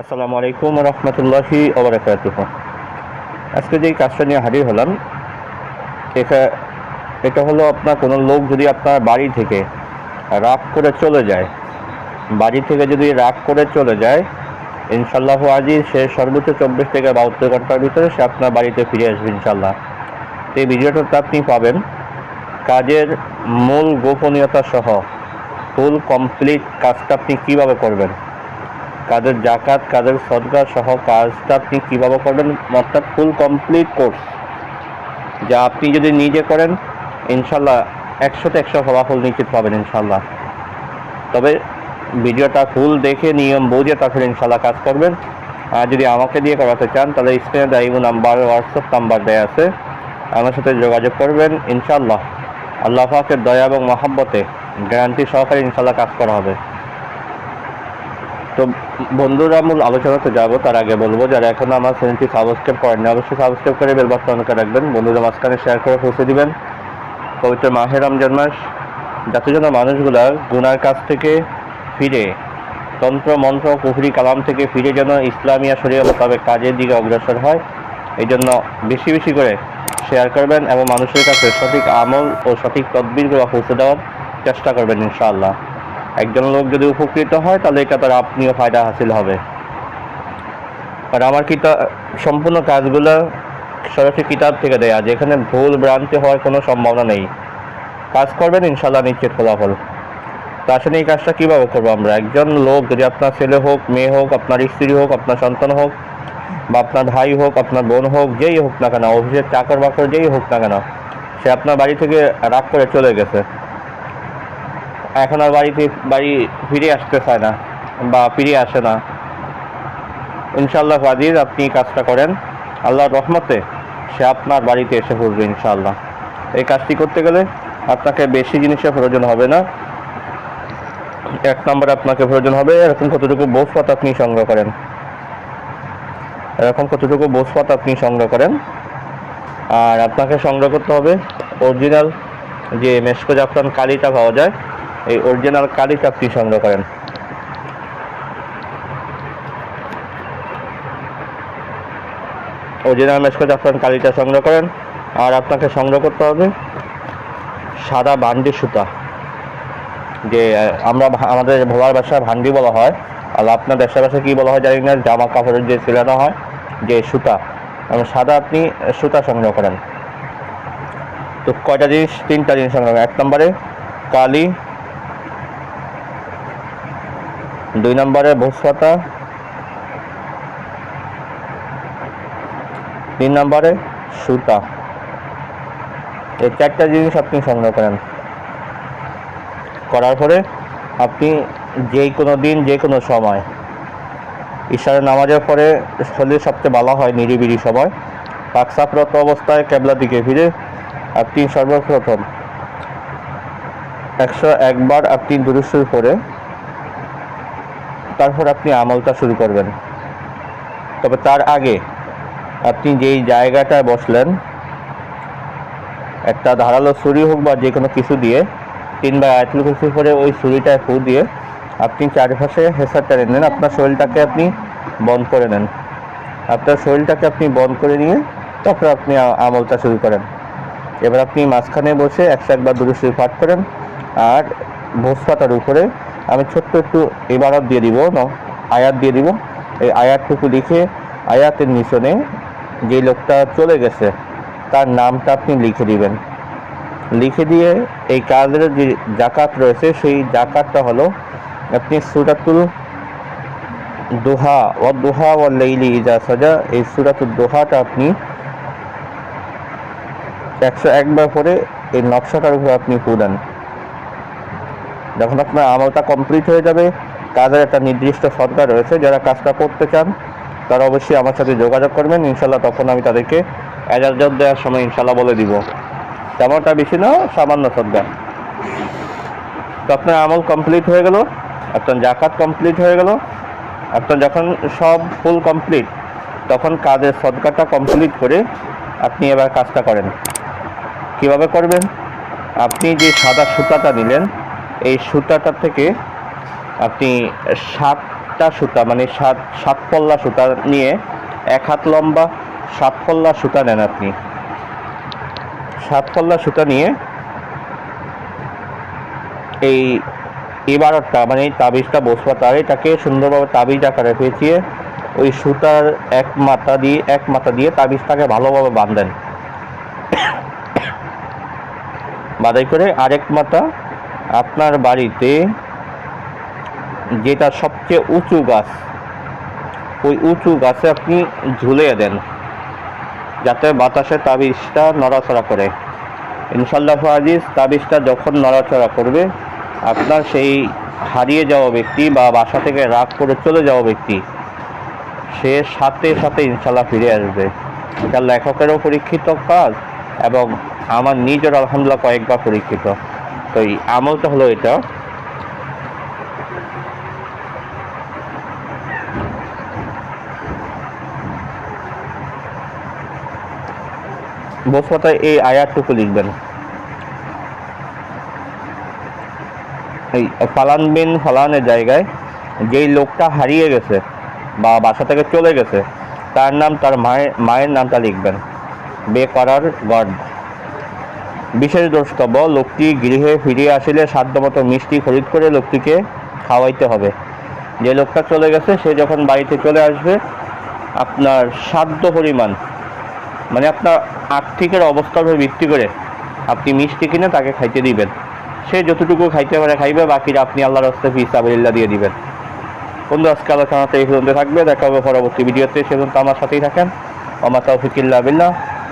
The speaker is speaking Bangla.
আসসালামু আলাইকুম রহমতুল্লাহি আজকে যেই কাজটা নিয়ে হাজির হলাম, এটা এটা হলো আপনার কোনো লোক যদি আপনার বাড়ি থেকে রাগ করে চলে যায়, বাড়ি থেকে যদি রাগ করে চলে যায় ইনশাল্লাহ আজই সে সর্বোচ্চ চব্বিশ থেকে বাহাত্তর ঘণ্টার ভিতরে সে আপনার বাড়িতে ফিরে আসবে ইনশাল্লাহ এই ভিডিওটাতে আপনি পাবেন। কাজের মূল গোপনীয়তা সহ ফুল কমপ্লিট কাজটা আপনি কীভাবে করবেন? কাদের জাকাত কাদের সদকা সহ কাজটা আপনি কীভাবে করবেন? অর্থাৎ ফুল কমপ্লিট কোর্স যা আপনি যদি নিজে করেন, ইনশাল্লাহ একশোতে একশো ফলাফল নিশ্চিত পাবেন ইনশাল্লাহ। তবে ভিডিওটা ফুল দেখে, নিয়ম বুঝে তারপরে ইনশাল্লাহ কাজ করবেন। আর যদি আমাকে দিয়ে করাতে চান, তাহলে স্ক্রিনে দায়ী নাম্বার হোয়াটসঅ্যাপ নাম্বার দেওয়া আছে। আমার সাথে যোগাযোগ করবেন, ইনশাল্লাহ। আল্লাহ পাকের দয়া এবং মহাব্বতে গ্যারান্টি সহকারে ইনশাল্লাহ কাজ করা হবে। তো বন্ধুরা, মূল আলোচনাতে যাব। তার আগে বলব, যারা এখনও আমার চ্যানেলটি সাবস্ক্রাইব করেননি, অবশ্যই সাবস্ক্রাইব করে বেল বাটন রাখবেন। বন্ধুদের মাঝখানে শেয়ার করে পৌঁছে দিবেন। পবিত্র মাহে রমজান মাস। যাতে যেন মানুষগুলা গুনার কাছ থেকে ফিরে, তন্ত্র, মন্ত্র, কুফরি, কালাম থেকে ফিরে যেন ইসলামিয়া শরীয় মোতাবেক কাজের দিকে অগ্রসর হয়, এই জন্য বেশি বেশি করে শেয়ার করবেন এবং মানুষের কাছে সঠিক আমল ও সঠিক তদবিরগুলো পৌঁছে দেওয়ার চেষ্টা করবেন, ইনশাআল্লাহ। একজন লোক যদি উপকৃত হয়, তাহলে এটা তার আপনিও ফায়দা হাসিল হবে। আর আমার কিতাব সম্পূর্ণ কাজগুলো সরাসরি কিতাব থেকে দেয়া যেখানে ভুল ভ্রান্তি হওয়ার কোনো সম্ভাবনা নেই। কাজ করবেন ইনশাল্লাহ নিশ্চিত ফলাফল। তা আসলে এই কাজটা কীভাবে করব আমরা? একজন লোক যদি আপনার ছেলে হোক, মেয়ে হোক, আপনার স্ত্রী হোক, আপনার সন্তান হোক, বা আপনার ভাই হোক, আপনার বোন হোক, যেই হোক না কেন, অফিসের চাকর বাকর যেই হোক না কেন, সে আপনার বাড়ি থেকে রাগ করে চলে গেছে। এখন আর বাড়িতে, বাড়ি ফিরে আসতে চায় না বা ফিরে আসে না। ইনশাল্লাহ আজিজ, আপনি কাজটা করেন। আল্লাহর রহমতে সে আপনার বাড়িতে এসে পড়বে ইনশাল্লাহ এই কাজটি করতে গেলে আপনাকে বেশি জিনিসের প্রয়োজন হবে না। এক নম্বরে আপনাকে প্রয়োজন হবে এরকম কতটুকু বোসপাত আপনি সংগ্রহ করেন। এরকম কতটুকু বোসপাত আপনি সংগ্রহ করেন। আর আপনাকে সংগ্রহ করতে হবে অরিজিনাল যে মেসকো জাফরান কালিটা পাওয়া যায় এই অরিজিনাল কালিটা আপনি সংগ্রহ করেন। অরিজিনাল মেসকো জাফরান কালিটা সংগ্রহ করেন। আর আপনাকে সংগ্রহ করতে হবে সাদা বান্ডি সুতা, যে আমরা আমাদের ভোলার ভাষায় ভান্ডি বলা হয়। আর আপনার দেশের ভাষায় কী বলা হয় জানি না, জামা কাপড়ের যে সিলানো হয়, যে সুতা সাদা আপনি সুতা সংগ্রহ করেন। তো কয়টা জিনিস? তিনটা জিনিস সংগ্রহ এক নম্বরে কালি দুই নম্বরে ভোজপাতা তিন নম্বরে সুতা। এই চারটা জিনিস আপনি সংগ্রহ করেন। করার পরে আপনি যে কোনো দিন, যে কোনো সময় ঈশ্বরে নামাজের পরে শরীর সবচেয়ে ভালো হয় নিরিবিলি সময়। পাকসাফরত অবস্থায় ক্যাবলা দিকে ফিরে আপনি সর্বপ্রথম একশো একবার আপনি দুরুসুর করে তারপর আপনি আমলটা শুরু করবেন। তবে তার আগে আপনি যেই জায়গাটায় বসলেন, একটা ধারালো ছুরি হোক বা যে কোনো কিছু দিয়ে তিনবার আয়াতুল কুরসি করে ওই ছুরিটায় ফু দিয়ে আপনি চারপাশে হেসার টেনে নেন। আপনার শরীরটাকে আপনি বন্ধ করে নেন। আপনার শরীরটাকে আপনি বন্ধ করে নিয়ে তারপর আপনি আমলটা শুরু করেন। এবার আপনি মাঝখানে বসে একশো একবার দুরুসি পাঠ করেন আর ভোজ পাতার উপরে আমি ছোট্ট একটু ইবারত দিয়ে দিব আয়াত দিয়ে দিব। এই আয়াতটুকু লিখে, আয়াতের নিচনে যে লোকটা চলে গেছে, তার নামটা আপনি লিখে দিবেন। লিখে দিয়ে এই কাজের যে জাকাত রয়েছে, সেই জাকাতটা হলো আপনি সুরাতুল দোহা ও দোহা ও লাইলি ইজা সাজা, এই সুরাতুল দোহাটা আপনি একশো একবার করে এই নকশাটার উপরে আপনি দেন যখন আপনার আমলটা কমপ্লিট হয়ে যাবে কাজের একটা নির্দিষ্ট সদকা রয়েছে, যারা কাজটা করতে চান, তারা অবশ্যই আমার সাথে যোগাযোগ করবেন ইনশাল্লাহ তখন আমি তাদেরকে এজাজত দেওয়ার সময় ইনশাল্লাহ বলে দিব। তেমনটা বেশি না, সামান্য সদকা তো আপনার আমল কমপ্লিট হয়ে গেল, আপনার জাকাত কমপ্লিট হয়ে গেল, আপনার যখন সব ফুল কমপ্লিট তখন কাজের সদকাটা কমপ্লিট করে আপনি এবার কাজটা করেন। কীভাবে করবেন? আপনি যে সাদা সুতাটা নিলেন এই সুতাটা থেকে আপনি সাতটা সুতা মানে সাত সাত পল্লা সুতা নিয়ে এক হাত লম্বা সাত পল্লা সুতা নেন আপনি। সাত পল্লা সুতা নিয়ে এই এবারটা মানে তাবিজটা বসবা তার এটাকে সুন্দরভাবে তাবিজ আকারে পেঁচিয়ে ওই সুতার এক মাথা দিয়ে, এক মাথা দিয়ে তাবিজটাকে ভালোভাবে বাঁধেন। বাঁধাই করে আরেক মাথা আপনার বাড়িতে যেটা সবচেয়ে উঁচু গাছ, ওই উঁচু গাছে আপনি ঝুলিয়ে দেন, যাতে বাতাসে তাবিজটা নড়াচড়া করে। ইনশাল্লাহ আজিজ তাবিজটা যখন নড়াচড়া করবে, আপনার সেই হারিয়ে যাওয়া ব্যক্তি বা বাসা থেকে রাগ করে চলে যাওয়া ব্যক্তি, সে সাথে সাথে ইনশাল্লাহ ফিরে আসবে। এটা লেখকেরও পরীক্ষিত কাজ এবং আমার নিজের আলহামদুলিল্লাহ কয়েকবার পরীক্ষিত। তো এই আমলটা হলো এটা। বসপাতায় এই আয়াতটুকু লিখবেন। এই ফালান বিন ফালানের জায়গায় যেই লোকটা হারিয়ে গেছে বা বাসা থেকে চলে গেছে, তার নাম তার মায়ের মায়ের নামটা লিখবেন। বে করার গড বিশেষ দ্রষ্টব্য লোকটি গৃহে ফিরিয়ে আসিলে সাধ্যমতো মিষ্টি খরিদ করে লোকটিকে খাওয়াইতে হবে। যে লোকটা চলে গেছে, সে যখন বাড়িতে চলে আসবে, আপনার সাধ্য পরিমাণ মানে আপনার আর্থিকের অবস্থার উপর ভিত্তি করে আপনি মিষ্টি কিনে তাকে খাইতে দিবেন। সে যতটুকু খাইতে পারে খাইবে বাকিটা আপনি আল্লাহর হস্তে ফি সাবিল্লাহ দিয়ে দিবেন। বন্ধু আজকে আলোচনাতে এই পর্যন্ত থাকবে। দেখা হবে পরবর্তী ভিডিওতে। সে পর্যন্ত আমার সাথেই থাকেন। ওমা ফিকিল্লা বিল্লাহ।